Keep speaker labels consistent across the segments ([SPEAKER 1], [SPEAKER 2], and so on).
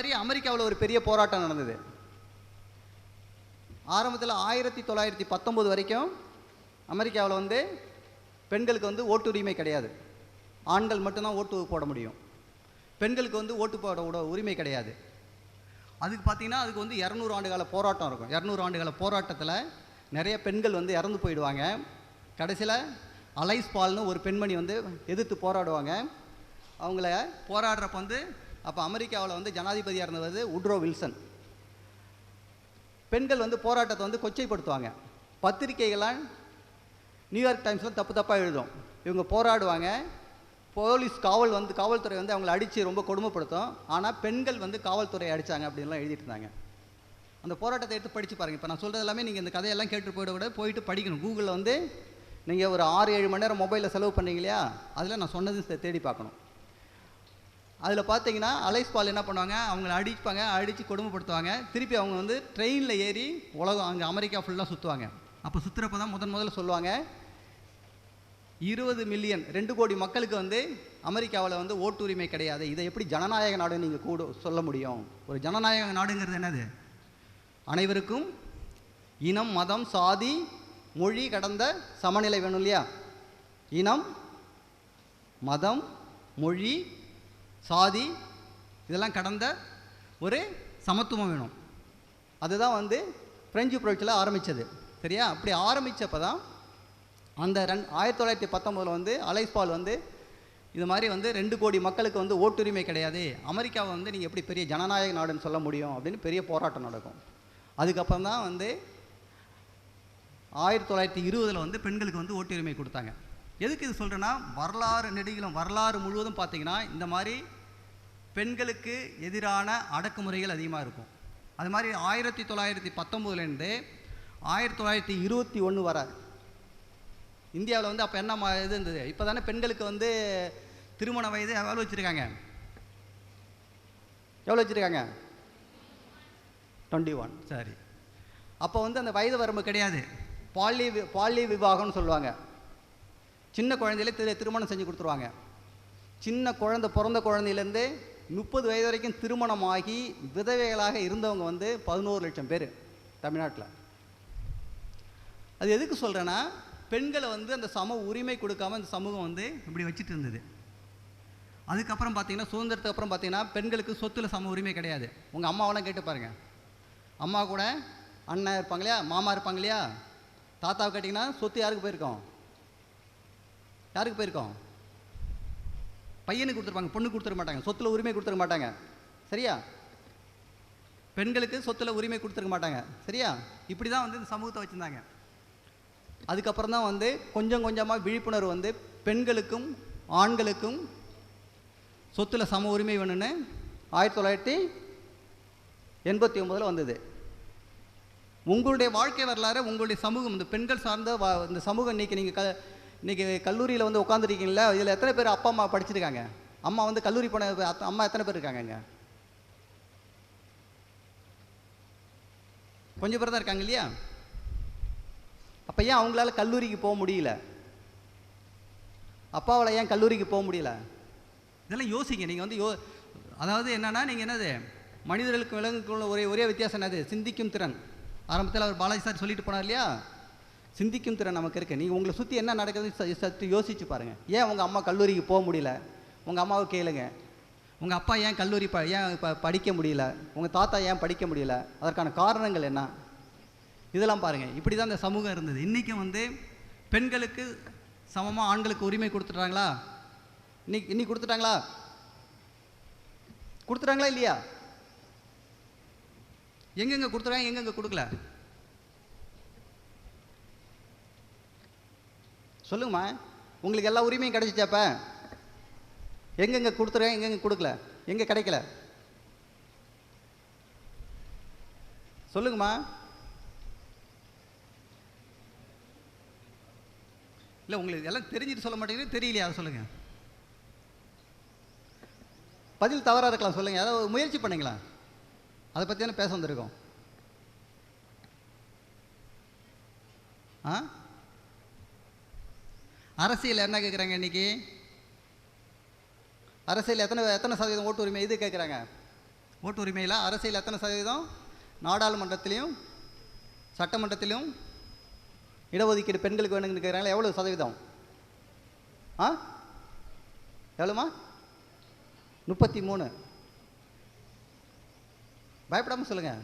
[SPEAKER 1] மாதிரி அமெரிக்காவில் ஒரு பெரிய போராட்டம் நடந்தது. ஆரம்பத்தில் ஆயிரத்தி தொள்ளாயிரத்தி பத்தொம்போது வரைக்கும் அமெரிக்காவில் வந்து பெண்களுக்கு வந்து ஓட்டுரிமை கிடையாது. ஆண்கள் மட்டும்தான் ஓட்டு போட முடியும். பெண்களுக்கு வந்து ஓட்டு போட உட- உரிமை கிடையாது. அதுக்கு பார்த்தீங்கன்னா அதுக்கு வந்து இரநூறு ஆண்டுகால போராட்டம் இருக்கும். இரநூறு ஆண்டுகால போராட்டத்தில் நிறைய பெண்கள் வந்து இறந்து போயிடுவாங்க. கடைசியில் அலைஸ் பால்னு ஒரு பெண்மணி வந்து எதிர்த்து போராடுவாங்க. அவங்கள போராடுறப்ப வந்து அப்போ அமெரிக்காவில் வந்து ஜனாதிபதியாக இருந்தது உட்ரோ வில்சன். பெண்கள் வந்து போராட்டத்தை வந்து கொச்சைப்படுத்துவாங்க. பத்திரிகைகளால் நியூயார்க் டைம்ஸில் தப்பு தப்பாக எழுதும். இவங்க போராடுவாங்க. போலீஸ் காவல் வந்து காவல்துறை வந்து அவங்கள அடித்து ரொம்ப கொடுமைப்படுத்தும். ஆனால் பெண்கள் வந்து காவல்துறையை அடித்தாங்க அப்படின்லாம் எழுதிட்டு இருந்தாங்க. அந்த போராட்டத்தை எடுத்து படித்து பாருங்கள் இப்போ நான் சொல்கிறது எல்லாமே நீங்கள் இந்த கதையெல்லாம் கேட்டு போயிட விட போயிட்டு படிக்கணும். கூகுளில் வந்து நீங்கள் ஒரு ஆறு ஏழு மணி நேரம் மொபைலில் செலவு பண்ணீங்க இல்லையா? அதில் நான் சொன்னது தேடி பார்க்கணும். அதில் பார்த்தீங்கன்னா அலைஸ் பால் என்ன பண்ணுவாங்க? அவங்கள அடிப்பாங்க அடித்து கொடுமைப்படுத்துவாங்க. திருப்பி அவங்க வந்து ட்ரெயினில் ஏறி உலகம் அங்கே அமெரிக்கா ஃபுல்லாக சுற்றுவாங்க அப்போ சுற்றுறப்ப தான் முதன் முதல்ல சொல்லுவாங்க இருபது மில்லியன் ரெண்டு கோடி மக்களுக்கு வந்து அமெரிக்காவில் வந்து ஓட்டுரிமை கிடையாது. இதை எப்படி ஜனநாயக நாடுன்னு நீங்கள் கூட சொல்ல முடியும். ஒரு ஜனநாயக நாடுங்கிறது என்னது? அனைவருக்கும் இனம் மதம் சாதி மொழி கடந்த சமநிலை வேணும் இல்லையா? இனம் மதம் மொழி சாதி இதெல்லாம் கடந்த ஒரு சமத்துவம் வேணும். அதுதான் வந்து பிரெஞ்சு புரட்சியில் ஆரம்பித்தது சரியா? அப்படி ஆரம்பித்தப்போ தான் அந்த ரெண் ஆயிரத்தி தொள்ளாயிரத்தி பத்தொம்போதில் வந்து அலைஸ்பால் வந்து இது மாதிரி வந்து ரெண்டு கோடி மக்களுக்கு வந்து ஓட்டுரிமை கிடையாது. அமெரிக்காவை வந்து நீங்கள் எப்படி பெரிய ஜனநாயக நாடுன்னு சொல்ல முடியும் அப்படின்னு பெரிய போராட்டம் நடக்கும். அதுக்கப்புறம் தான் வந்து ஆயிரத்தி தொள்ளாயிரத்தி இருபதில் வந்து பெண்களுக்கு வந்து ஓட்டுரிமை கொடுத்தாங்க. எதுக்கு இது சொல்கிறேன்னா வரலாறு நெடுகிலும் வரலாறு முழுவதும் பார்த்தீங்கன்னா இந்த மாதிரி பெண்களுக்கு எதிரான அடக்குமுறைகள் அதிகமாக இருக்கும். அது மாதிரி ஆயிரத்தி தொள்ளாயிரத்தி பத்தொம்போதுலேருந்து ஆயிரத்தி தொள்ளாயிரத்தி இருபத்தி ஒன்று வர இந்தியாவில் வந்து அப்போ என்ன இது இருந்தது? இப்போ தானே பெண்களுக்கு வந்து திருமண வயது எவ்வளோ வச்சுருக்காங்க? எவ்வளோ வச்சுருக்காங்க? டுவெண்ட்டி ஒன் சரி. அப்போ வந்து அந்த வயது வரம்பு கிடையாது. பால்ய வி- பால்ய விவாகம்னு சொல்லுவாங்க. சின்ன குழந்தையில திரு திருமணம் செஞ்சு கொடுத்துருவாங்க. சின்ன குழந்தை பிறந்த குழந்தையிலேருந்து முப்பது வயது வரைக்கும் திருமணமாகி விதவைகளாக இருந்தவங்க வந்து பதினோரு லட்சம் பேர் தமிழ்நாட்டில். அது எதுக்கு சொல்கிறேன்னா பெண்களை வந்து அந்த சம உரிமை கொடுக்காம இந்த சமூகம் வந்து இப்படி வச்சுட்டு இருந்தது. அதுக்கப்புறம் பார்த்தீங்கன்னா சுதந்திரத்துக்கு அப்புறம் பார்த்தீங்கன்னா பெண்களுக்கு சொத்தில் சம உரிமை கிடையாது. உங்கள் அம்மாவெல்லாம் கேட்டு பாருங்கள் அம்மா கூட அண்ணன் இருப்பாங்க இல்லையா மாமா இருப்பாங்க இல்லையா தாத்தாவை கேட்டிங்கன்னா சொத்து யாருக்கு போயிருக்கோம்? யாருக்கு போயிருக்கோம்? பையனுக்கு கொடுத்துருப்பாங்க பொண்ணு கொடுத்துட மாட்டாங்க சொத்துல உரிமை கொடுத்துட மாட்டாங்க. சரியா? பெண்களுக்கு சொத்துல உரிமை கொடுத்துருக்க மாட்டாங்க சரியா? இப்படி தான் வந்து இந்த சமூகத்தை வச்சுருந்தாங்க. அதுக்கப்புறம் தான் வந்து கொஞ்சம் கொஞ்சமாக விழிப்புணர்வு வந்து பெண்களுக்கும் ஆண்களுக்கும் சொத்துல சம உரிமை வேணும்னு ஆயிரத்தி தொள்ளாயிரத்தி எண்பத்தி ஒம்பதில் வந்தது. உங்களுடைய வாழ்க்கை வரலாறு உங்களுடைய சமூகம் இந்த பெண்கள் சார்ந்த இந்த சமூகம் இன்றைக்கி நீங்கள் க இன்றைக்கி கல்லூரியில் வந்து உட்காந்துருக்கீங்களா இதில் எத்தனை பேர் அப்பா அம்மா படிச்சிருக்காங்க? அம்மா வந்து கல்லூரி போன அம்மா எத்தனை பேர் இருக்காங்க கொஞ்சம் பேர் தான் இருக்காங்க இல்லையா? அப்போ ஏன் அவங்களால கல்லூரிக்கு போக முடியல? அப்பாவால் ஏன் கல்லூரிக்கு போக முடியல? இதெல்லாம் யோசிங்க. நீங்கள் வந்து யோ அதாவது என்னன்னா நீங்கள் என்னது? மனிதர்களுக்கும் விலங்குக்கும் உள்ள ஒரே ஒரே வித்தியாசம் என்னது? சிந்திக்கும் திறன். ஆரம்பத்தில் அவர் பாலாஜி சார் சொல்லிட்டு போனார் இல்லையா? சிந்திக்கும் திறன் நமக்கு இருக்குது நீங்கள் உங்களை சுற்றி என்ன நடக்குதுன்னு சற்று யோசிச்சு பாருங்கள் ஏன் உங்கள் அம்மா கல்லூரிக்கு போக முடியல? உங்கள் அம்மாவை கேளுங்க. உங்கள் அப்பா ஏன் கல்லூரி ப ஏன் இப்போ படிக்க முடியல? உங்கள் தாத்தா ஏன் படிக்க முடியல? அதற்கான காரணங்கள் என்ன? இதெல்லாம் பாருங்கள் இப்படி தான் இந்த சமூகம் இருந்தது. இன்றைக்கும் வந்து பெண்களுக்கு சமமாக ஆண்களுக்கு உரிமை கொடுத்துட்றாங்களா இன்னைக்கு இன்னைக்கு கொடுத்துட்டாங்களா? கொடுத்துட்டாங்களா இல்லையா? எங்கெங்க கொடுத்துறாங்க எங்கெங்கே கொடுக்கல? சொல்லுங்கம்மா. உங்களுக்கு எல்லா உரிமையும் கிடைச்சிச்சாப்ப? எங்கெங்க கொடுத்துறேன் எங்கெங்க கொடுக்கல? எங்க கிடைக்கல? சொல்லுங்கம்மா. இல்லை உங்களுக்கு எல்லாம் தெரிஞ்சுட்டு சொல்ல மாட்டேங்குது தெரியலையா? அதை சொல்லுங்க. பதில் தவறாக இருக்கலாம் சொல்லுங்க. ஏதாவது முயற்சி பண்ணுங்களா? அதை பற்றி தானே பேச வந்திருக்கோம். ஆ? அரசியல் என்ன கேட்குறாங்க இன்னைக்கு? அரசியல் எத்தனை எத்தனை சதவீதம் ஓட்டு உரிமை இது கேட்குறாங்க ஓட்டு உரிமையில் அரசியல் எத்தனை சதவீதம்? நாடாளுமன்றத்திலையும் சட்டமன்றத்திலும் இடஒதுக்கீடு பெண்களுக்கு வேணும்னு கேட்குறாங்களா எவ்வளோ சதவீதம்? ஆ? எவ்வளோமா முப்பத்தி மூணு. பயப்படாமல் சொல்லுங்கள்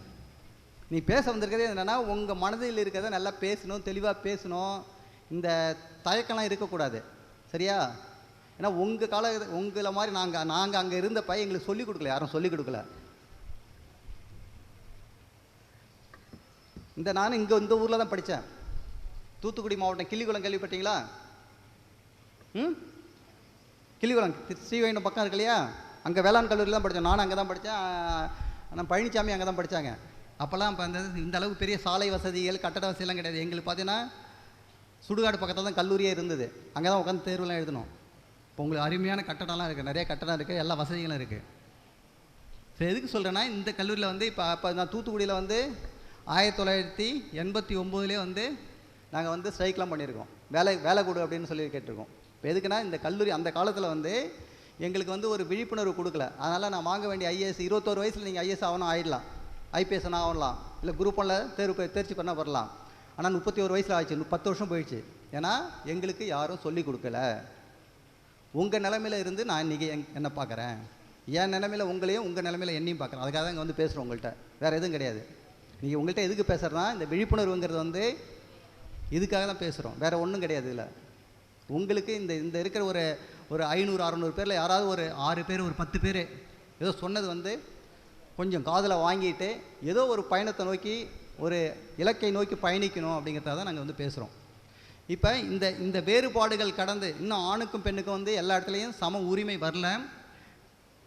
[SPEAKER 1] நீ பேச வந்திருக்கிறது என்னென்னா உங்கள் மனதில் இருக்கிறத நல்லா பேசணும் தெளிவாக பேசணும். இந்த தயக்கம்லாம் இருக்கக்கூடாது. சரியா? ஏன்னா உங்கள் கால உங்களை மாதிரி நாங்கள் நாங்கள் அங்கே இருந்தப்ப எங்களுக்கு சொல்லிக் கொடுக்கல. யாரும் சொல்லிக் கொடுக்கல. இந்த நான் இங்கே இந்த ஊரில் தான் படித்தேன். தூத்துக்குடி மாவட்டம் கிள்ளிக்குளம் கேள்விப்பட்டீங்களா? ம்? கிள்ளிக்குளம் ஸ்ரீவைண்டம் பக்கம் இருக்கு இல்லையா? அங்கே வேளாண் கல்லூரியில் தான் படித்தேன். நானும் அங்கே தான் படித்தேன் நான் பழனிசாமி அங்கே தான் படித்தாங்க. அப்போல்லாம் இப்போ அந்த இந்த அளவுக்கு பெரிய சாலை வசதிகள் கட்டட வசதியெல்லாம் கிடையாது. எங்களுக்கு பார்த்தீங்கன்னா சுடுகாடு பக்கத்தில் தான் கல்லூரியே இருந்தது. அங்கே தான் உட்காந்து தேர்வுலாம் எழுதணும். இப்போ உங்களுக்கு அருமையான கட்டடம்லாம் இருக்குது நிறைய கட்டடம் இருக்குது எல்லா வசதிகளும் இருக்குது சரி எதுக்கு சொல்கிறேன்னா இந்த கல்லூரியில் வந்து இப்போ அப்போ நான் தூத்துக்குடியில் வந்து ஆயிரத்தி தொள்ளாயிரத்தி எண்பத்தி ஒம்போதுலேயே வந்து நாங்கள் வந்து ஸ்ட்ரைக்லாம் பண்ணியிருக்கோம். வேலை வேலை கொடு அப்படின்னு சொல்லி கேட்டிருக்கோம். இப்போ எதுக்குன்னா இந்த கல்லூரி அந்த காலத்தில் வந்து எங்களுக்கு வந்து ஒரு விழிப்புணர்வு கொடுக்கல. அதனால் நான் வாங்க வேண்டிய ஐஏஎஸ் இருபத்தோரு வயசில் நீங்கள் ஐஏஎஸ் ஆகணும் ஆயிடலாம். ஐபிஎஸ் ஆகலாம். இல்லை குரூப் ஒன்றில் தேர்வு தேர்ச்சி பண்ணால் வரலாம் ஆனால் முப்பத்தி ஒரு வயசில் ஆயிடுச்சு பத்து வருஷம் போயிடுச்சு. ஏன்னா எங்களுக்கு யாரும் சொல்லிக் கொடுக்கல. உங்கள் நிலமையில இருந்து நான் இன்றைக்கி எங் என்ன பார்க்குறேன். என் நிலமையில உங்களையும் உங்கள் நிலமையில என்னையும் பார்க்குறேன். அதுக்காக தான் இங்கே வந்து பேசுகிறோம் உங்கள்கிட்ட வேறு எதுவும் கிடையாது. நீங்கள் உங்கள்கிட்ட எதுக்கு பேசுகிறேன்னா இந்த விழிப்புணர்வுங்கிறது வந்து இதுக்காக தான் பேசுகிறோம் வேறு ஒன்றும் கிடையாது இல்லை உங்களுக்கு இந்த இந்த இருக்கிற ஒரு ஒரு ஐநூறு அறநூறு பேரில் யாராவது ஒரு ஆறு பேர் ஒரு பத்து பேர் ஏதோ சொன்னது வந்து கொஞ்சம் காதில் வாங்கிட்டு ஏதோ ஒரு பயணத்தை நோக்கி ஒரு இலக்கை நோக்கி பயணிக்கணும் அப்படிங்கிறத தான் நாங்கள் வந்து பேசுகிறோம் இப்போ இந்த இந்த வேறுபாடுகள் கடந்து இன்னும் ஆணுக்கும் பெண்ணுக்கும் வந்து எல்லா இடத்துலையும் சம உரிமை வரல.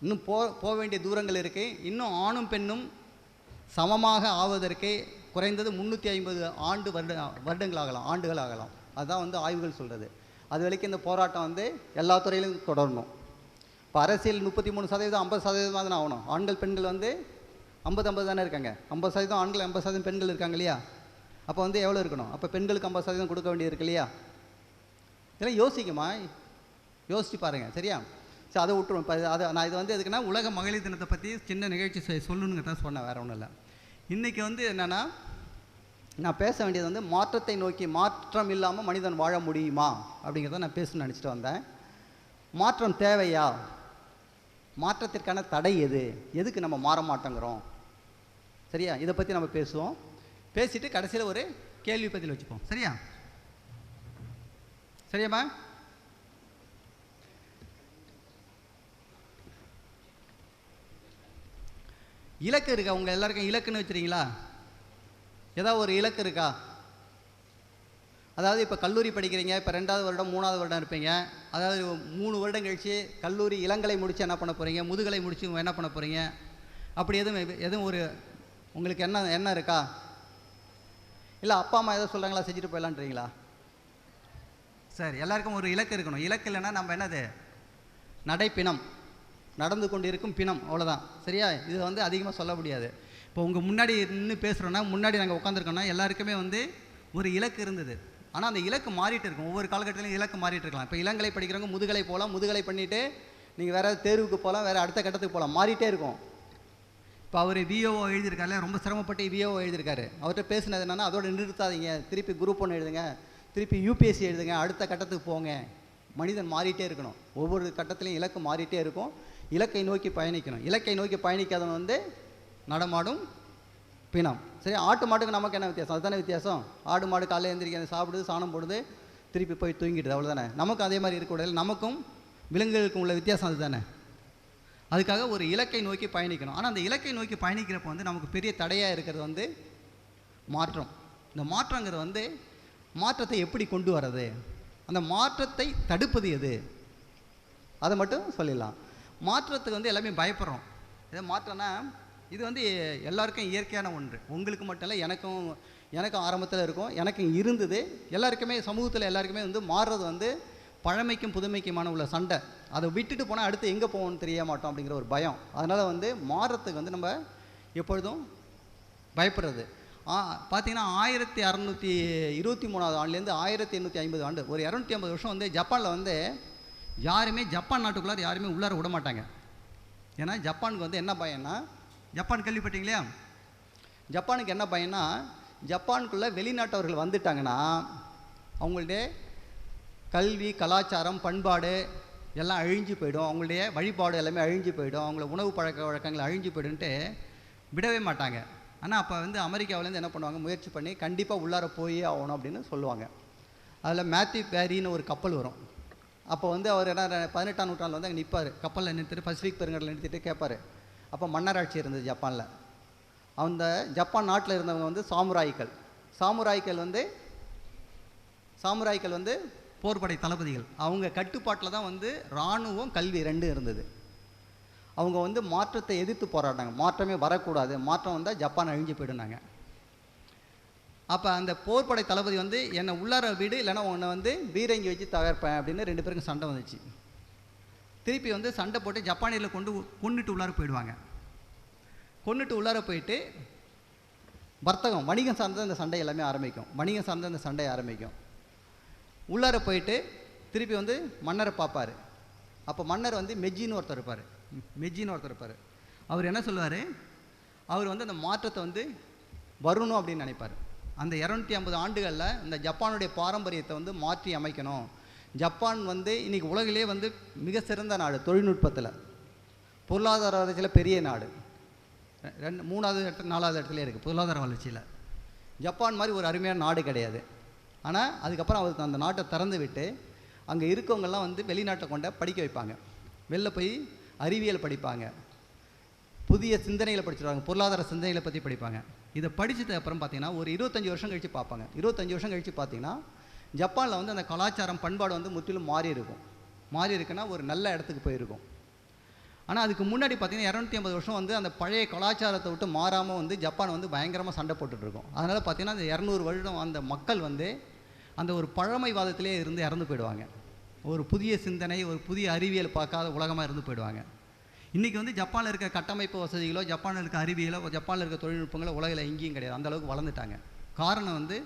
[SPEAKER 1] இன்னும் போ போக வேண்டிய தூரங்கள் இருக்குது இன்னும் ஆணும் பெண்ணும் சமமாக ஆவதற்கு குறைந்தது முந்நூற்றி ஐம்பது ஆண்டு வருட வருடங்கள் ஆகலாம் ஆண்டுகள் ஆகலாம் அதுதான் வந்து ஆய்வுகள் சொல்கிறது அது வரைக்கும் இந்த போராட்டம் வந்து எல்லா துறையிலும் தொடரணும். இப்போ அரசியல் முப்பத்தி மூணு சதவீதம் ஐம்பது சதவீதமாக தான் ஆகணும். ஆண்கள் பெண்கள் வந்து ஐம்பது ஐம்பது தானே இருக்காங்க. ஐம்பது சதவீதம் ஆண்கள் ஐம்பது சதவீதம் பெண்கள் இருக்காங்க இல்லையா? அப்போ வந்து எவ்வளோ இருக்கணும்? அப்போ பெண்களுக்கு ஐம்பது சதவீதம் கொடுக்க வேண்டியது இருக்கு இல்லையா? இதெல்லாம் யோசிக்குமா? யோசிச்சு பாருங்கள் சரியா? சரி அதை விட்டுருவோம். இப்போ அதை நான் இது வந்து எதுக்குன்னா உலக மகளிர் தினத்தை பற்றி சின்ன நிகழ்ச்சி செ- தான் சொன்னேன் வேறு ஒன்றும் இல்லை. இன்றைக்கி வந்து என்னென்னா நான் பேச வேண்டியது வந்து மாற்றத்தை நோக்கி மாற்றம் இல்லாமல் மனிதன் வாழ முடியுமா? அப்படிங்கிறத நான் பேசணும்னு நினச்சிட்டு வந்தேன். மாற்றம் தேவையா? மாற்றத்திற்கான தடை எது? எதுக்கு நம்ம மாற மாட்டேங்கிறோம். சரியா? இதை பற்றி நம்ம பேசுவோம். பேசிட்டு கடைசியில் ஒரு கேள்வி பதில் வச்சுப்போம். சரியா? சரியாம்மா? இலக்கு இருக்கா? உங்கள் எல்லாருக்கும் இலக்குன்னு வச்சுறீங்களா ஏதாவது ஒரு இலக்கு இருக்கா? அதாவது இப்போ கல்லூரி படிக்கிறீங்க இப்போ ரெண்டாவது வருடம் மூணாவது வருடம் இருப்பீங்க. அதாவது மூணு வருடம் கழிச்சு கல்லூரி இளங்கலை முடித்து என்ன பண்ண போகிறீங்க முதுகலை முடித்து என்ன பண்ண போகிறீங்க அப்படி எதுவும் எது- எதுவும் ஒரு உங்களுக்கு என்ன என்ன இருக்கா? இல்லை அப்பா அம்மா எதோ சொல்கிறாங்களா செஞ்சுட்டு போயிடலான்றீங்களா? சரி எல்லாருக்கும் ஒரு இலக்கு இருக்கணும். இலக்கு இல்லைன்னா நம்ம என்னது? நடைப்பிணம். நடந்து கொண்டு இருக்கும் பிணம் அவ்வளோதான் சரியா? இது வந்து அதிகமாக சொல்ல முடியாது. இப்போ உங்கள் முன்னாடி நின்று பேசுகிறோன்னா முன்னாடி நாங்கள் உட்காந்துருக்கோன்னா எல்லாருக்குமே வந்து ஒரு இலக்கு இருந்தது. ஆனால் அந்த இலக்கு மாறிட்டு இருக்கும். ஒவ்வொரு காலகட்டத்திலும் இலக்கு மாறிட்டு இருக்கலாம். இப்போ இளங்கலை படிக்கிறவங்க முதுகலை போகலாம் முதுகலை பண்ணிவிட்டு நீங்கள் வேறு தேர்வுக்கு போகலாம் வேறு அடுத்த கட்டத்துக்கு போகலாம் மாறிட்டே இருக்கும். இப்போ அவர் விஓஓ எழுதியிருக்காருல ரொம்ப சிரமப்பட்டு விஓஓ எழுதியிருக்காரு. அவர்கிட்ட பேசினது என்னன்னா அதோட நிறுத்தாதீங்க. திருப்பி குரூப் ஒன்று எழுதுங்க. திருப்பி யூபிஎஸ்சி எழுதுங்க. அடுத்த கட்டத்துக்கு போங்க. மனிதன் மாறிட்டே இருக்கணும். ஒவ்வொரு கட்டத்திலையும் இலக்கு மாறிட்டே இருக்கும். இலக்கை நோக்கி பயணிக்கணும். இலக்கை நோக்கி பயணிக்காதவன் வந்து நடமாடும் பிணம். சரி ஆட்டு மாட்டுக்கு நமக்கு என்ன வித்தியாசம்? அதுதானே வித்தியாசம்? ஆடு மாடு காலையில் எழுந்திரிக்க சாப்பிடுது சாணம் போடுது திருப்பி போய் தூங்கிடுது அவ்வளோதானே நமக்கும் அதே மாதிரி இருக்கக்கூடாது நமக்கும் விலங்குகளுக்கும் உள்ள வித்தியாசம் அதுதானே? அதுக்காக ஒரு இலக்கை நோக்கி பயணிக்கணும். ஆனால் அந்த இலக்கை நோக்கி பயணிக்கிறப்போ வந்து நமக்கு பெரிய தடையாக இருக்கிறது வந்து மாற்றம். இந்த மாற்றங்கிறது வந்து மாற்றத்தை எப்படி கொண்டு வர்றது? அந்த மாற்றத்தை தடுப்பது எது? அதை மட்டும் சொல்லிடலாம். மாற்றத்துக்கு வந்து எல்லாமே பயப்படுறோம். இதை மாற்றம்னா இது வந்து எல்லாருக்கும் இயற்கையான ஒன்று. உங்களுக்கு மட்டும் இல்லை எனக்கும் எனக்கும் ஆரம்பத்தில் இருக்கும். எனக்கும் இருந்தது. எல்லாருக்குமே சமூகத்தில் எல்லாருக்குமே வந்து மாறுறது வந்து பழமைக்கும் புதுமைக்குமான உள்ள சண்டை. அதை விட்டுட்டு போனால் அடுத்து எங்கே போவோம்னு தெரிய மாட்டோம் அப்படிங்கிற ஒரு பயம். அதனால் வந்து மாறுறதுக்கு வந்து நம்ம எப்பொழுதும் பயப்படுறது. ஆ பார்த்தீங்கன்னா ஆயிரத்தி அறநூற்றி இருபத்தி மூணாவது ஆண்டுலேருந்து ஆயிரத்தி எண்ணூற்றி ஐம்பது ஆண்டு ஒரு இரநூத்தி ஐம்பது வருஷம் வந்து ஜப்பானில் வந்து யாருமே ஜப்பான் நாட்டுக்குள்ளார் யாருமே உள்ளார விட மாட்டாங்க. ஏன்னா ஜப்பானுக்கு வந்து என்ன பயம்னா ஜப்பான் கேள்விப்பட்டீங்களா? ஜப்பானுக்கு என்ன பயன்னா ஜப்பானுக்குள்ளே வெளிநாட்டவர்கள் வந்துட்டாங்கன்னா அவங்களுடைய கல்வி கலாச்சாரம் பண்பாடு எல்லாம் அழிஞ்சு போயிடும். அவங்களுடைய வழிபாடு எல்லாமே அழிஞ்சு போயிடும். அவங்கள உணவு பழக்க வழக்கங்கள் அழிஞ்சு போயிடுன்ட்டு விடவே மாட்டாங்க. ஆனால் அப்போ வந்து அமெரிக்காவிலேருந்து என்ன பண்ணுவாங்க? முயற்சி பண்ணி கண்டிப்பாக உள்ளார போயே ஆகணும் அப்படின்னு சொல்லுவாங்க. அதில் மேத்யூ பேரின்னு ஒரு கப்பல் வரும். அப்போ வந்து அவர் என்ன பதினெட்டாம் நூற்றாண்டில் வந்து அங்கே நிற்பார் கப்பலில் நிறுத்திட்டு பசிபிக் பெருங்கடலில் நிறுத்திட்டு கேட்பார் அப்போ மன்னராட்சி இருந்தது ஜப்பானில். அந்த ஜப்பான் நாட்டில் இருந்தவங்க வந்து சாமுராய்கள். சாமுராய்கள் வந்து சாமுராய்கள் வந்து போர்படை தளபதிகள். அவங்க கட்டுப்பாட்டில் தான் வந்து இராணுவம் கல்வி ரெண்டும் இருந்தது. அவங்க வந்து மாற்றத்தை எதிர்த்து போராடினாங்க. மாற்றமே வரக்கூடாது. மாற்றம் வந்தால் ஜப்பான் அழிஞ்சு போயிடுனாங்க அப்போ அந்த போர்படை தளபதி வந்து என்னை உள்ளார வீடு இல்லைன்னா உன்னை வந்து பீரங்கி வச்சு தகர்ப்பேன் அப்படின்னு ரெண்டு பேருக்கும் சண்டை வந்துச்சு. திருப்பி வந்து சண்டை போட்டு ஜப்பானியில் கொண்டு கொண்டுட்டு உள்ளார போயிடுவாங்க. கொண்டுட்டு உள்ளார போயிட்டு வர்த்தகம் வணிகம் சார்ந்த அந்த சண்டை எல்லாமே ஆரம்பிக்கும். வணிகம் சார்ந்த அந்த சண்டை ஆரம்பிக்கும். உள்ளார போயிட்டு திருப்பி வந்து மன்னரை பார்ப்பார். அப்போ மன்னர் வந்து மெஜின்னு ஒருத்தர் இருப்பார். மெஜின்னு ஒருத்தர் இருப்பார். அவர் என்ன சொல்லுவார்? அவர் வந்து அந்த மாற்றத்தை வந்து வரணும் அப்படின்னு நினைப்பார். அந்த இரநூத்தி ஐம்பது ஆண்டுகளில் இந்த ஜப்பானுடைய பாரம்பரியத்தை வந்து மாற்றி அமைக்கணும். ஜப்பான் வந்து இன்றைக்கி உலகிலே வந்து மிக சிறந்த நாடு தொழில்நுட்பத்தில். பொருளாதார வளர்ச்சியில் பெரிய நாடு. ரெண்டு மூணாவது இடத்துல நாலாவது இடத்துல இருக்குது பொருளாதார வளர்ச்சியில். ஜப்பான் மாதிரி ஒரு அருமையான நாடு கிடையாது. ஆனால் அதுக்கப்புறம் அவர் அந்த நாட்டை திறந்து விட்டு அங்கே இருக்கவங்கெல்லாம் வந்து வெளிநாட்டை கொண்ட படிக்க வைப்பாங்க. வெளில போய் அறிவியல் படிப்பாங்க. புதிய சிந்தனைகளை படிச்சிருவாங்க பொருளாதார சிந்தனைகளை பற்றி படிப்பாங்க. இதை படிச்சதுக்கு அப்புறம் பார்த்தீங்கன்னா ஒரு இருபத்தஞ்சி வருஷம் கழித்து பார்ப்பாங்க. இருபத்தஞ்சி வருஷம் கழித்து பார்த்தீங்கன்னா ஜப்பானில் வந்து அந்த கலாச்சாரம் பண்பாடு வந்து முற்றிலும் மாறி இருக்கும் மாறி இருக்குன்னா ஒரு நல்ல இடத்துக்கு போயிருக்கும். ஆனால் அதுக்கு முன்னாடி பார்த்தீங்கன்னா இரநூத்தி ஐம்பது வருஷம் வந்து அந்த பழைய கலாச்சாரத்தை விட்டு மாறாமல் வந்து ஜப்பான் வந்து பயங்கரமாக சண்டை போட்டுட்ருக்கோம். இருக்கும் அதனால் பார்த்தீங்கன்னா அந்த இரநூறு வருடம் அந்த மக்கள் வந்து அந்த ஒரு பழமைவாதத்திலே இருந்து இறந்து போயிடுவாங்க. ஒரு புதிய சிந்தனை ஒரு புதிய அறிவியல் பார்க்காத உலகமாக இருந்து போயிடுவாங்க. இன்றைக்கி வந்து ஜப்பானில் இருக்க கட்டமைப்பு வசதிகளோ ஜப்பானில் இருக்க அறிவியலோ ஜப்பானில் இருக்க தொழில்நுட்பங்களோ உலகில் எங்கேயும் கிடையாது. அந்தளவுக்கு வளர்ந்துட்டாங்க. காரணம் வந்து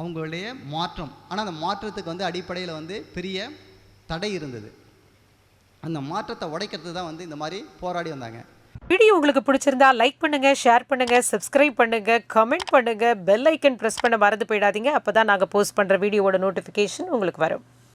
[SPEAKER 1] அவங்களுடைய மாற்றம். ஆனால் அந்த மாற்றத்துக்கு வந்து அடிப்படையில் வந்து பெரிய தடை இருந்தது. அந்த மாற்றத்தை உடைக்கிறது தான் வந்து இந்த மாதிரி போராடி வந்தாங்க.
[SPEAKER 2] வீடியோ உங்களுக்கு பிடிச்சிருந்தா லைக் பண்ணுங்க ஷேர் பண்ணுங்க சப்ஸ்கிரைப் பண்ணுங்க கமெண்ட் பண்ணுங்க பெல் ஐக்கன் ப்ரெஸ் பண்ண மறந்து போயிடாதீங்க. அப்போதான் நாங்கள் போஸ்ட் பண்ணுற வீடியோவோட நோட்டிஃபிகேஷன் உங்களுக்கு வரும்.